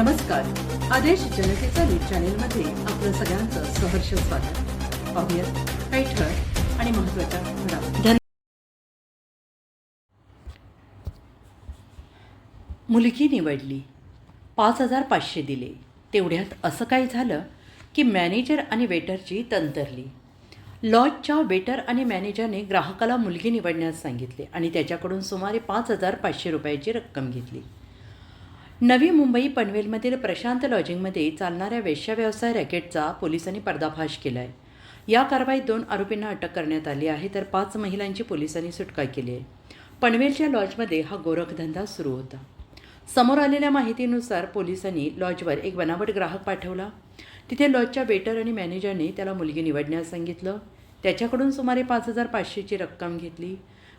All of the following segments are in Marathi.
नमस्कार. आदेश जनतेचा न्यूज चॅनेलमध्ये आपलं सगळ्यांचं सहर्ष स्वागत. पाहूयात काही ठळक आणि महत्त्वाच्या घडामोडी. मुलगी निवडली. पाच हजार पाचशे दिले. तेवढ्यात असं काय झालं की मॅनेजर आणि वेटरची तंतरली. लॉजच्या वेटर आणि मॅनेजरने ग्राहकाला मुलगी निवडण्यास सांगितले आणि त्याच्याकडून सुमारे पाच हजार पाचशे रुपयाची रक्कम घेतली. नवी मुंबई पनवेलमधील प्रशांत लॉजिंगमध्ये चालणाऱ्या वेश्या व्यवसाय रॅकेटचा पोलिसांनी पर्दाफाश केला आहे या कारवाईत दोन आरोपींना अटक करण्यात आली आहे तर पाच महिलांची पोलिसांनी सुटका केली आहे. पनवेलच्या लॉजमध्ये हा गोरखधंदा सुरू होता. समोर आलेल्या माहितीनुसार पोलिसांनी लॉजवर एक बनावट ग्राहक पाठवला. तिथे लॉजच्या वेटर आणि मॅनेजरने त्याला मुलगी निवडण्यास सांगितलं. त्याच्याकडून सुमारे पाच हजार पाचशेची रक्कम घेतली.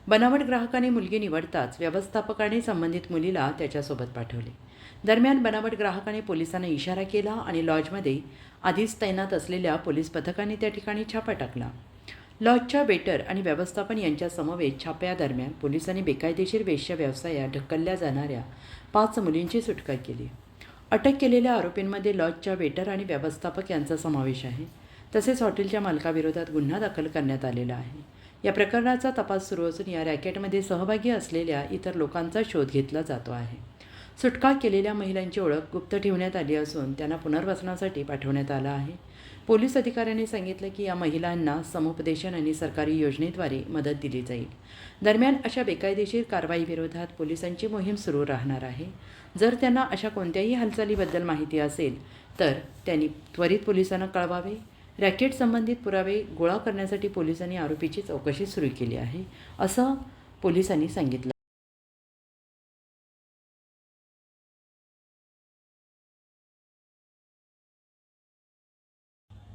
बनावट ग्राहकाने मुलगी निवडताच व्यवस्थापकाने संबंधित मुलीला त्याच्यासोबत पाठवले. दरम्यान बनावट ग्राहकाने पोलिसांना इशारा केला आणि लॉजमध्ये आधीच तैनात असलेल्या पोलीस पथकाने त्या ठिकाणी छापा टाकला. लॉजच्या वेटर आणि व्यवस्थापन यांच्या समवेत छाप्यादरम्यान पोलिसांनी बेकायदेशीर वेश्या व्यवसायात ढकलल्या जाणाऱ्या पाच मुलींची सुटका केली. अटक केलेल्या आरोपींमध्ये लॉजच्या वेटर आणि व्यवस्थापक यांचा समावेश आहे. तसेच हॉटेलच्या मालकाविरोधात गुन्हा दाखल करण्यात आलेला आहे. या प्रकरणाचा तपास सुरू असून या रॅकेटमध्ये सहभागी असलेल्या इतर लोकांचा शोध घेतला जातो आहे. सुटका केलेल्या महिलांची ओळख गुप्त ठेवण्यात आली असून त्यांना पुनर्वसनासाठी पाठवण्यात आलं आहे. पोलीस अधिकाऱ्यांनी सांगितलं की या महिलांना समुपदेशन आणि सरकारी योजनेद्वारे मदत दिली जाईल. दरम्यान अशा बेकायदेशीर कारवाईविरोधात पोलिसांची मोहीम सुरू राहणार आहे. जर त्यांना अशा कोणत्याही हालचालीबद्दल माहिती असेल तर त्यांनी त्वरित पोलिसांना कळवावे. रॅकेट संबंधित पुरावे गोळा करण्यासाठी पोलिसांनी आरोपीची चौकशी सुरू केली आहे असं पोलिसांनी सांगितलं.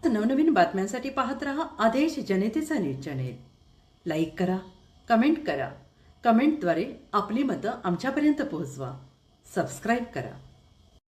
नवनवीन बातम्यांसाठी पाहत रहा आदेश जनतेचा न्यूज चॅनेल. लाईक करा कमेंट करा. कमेंटद्वारे आपली मतं आमच्यापर्यंत पोहोचवा. सबस्क्राईब करा.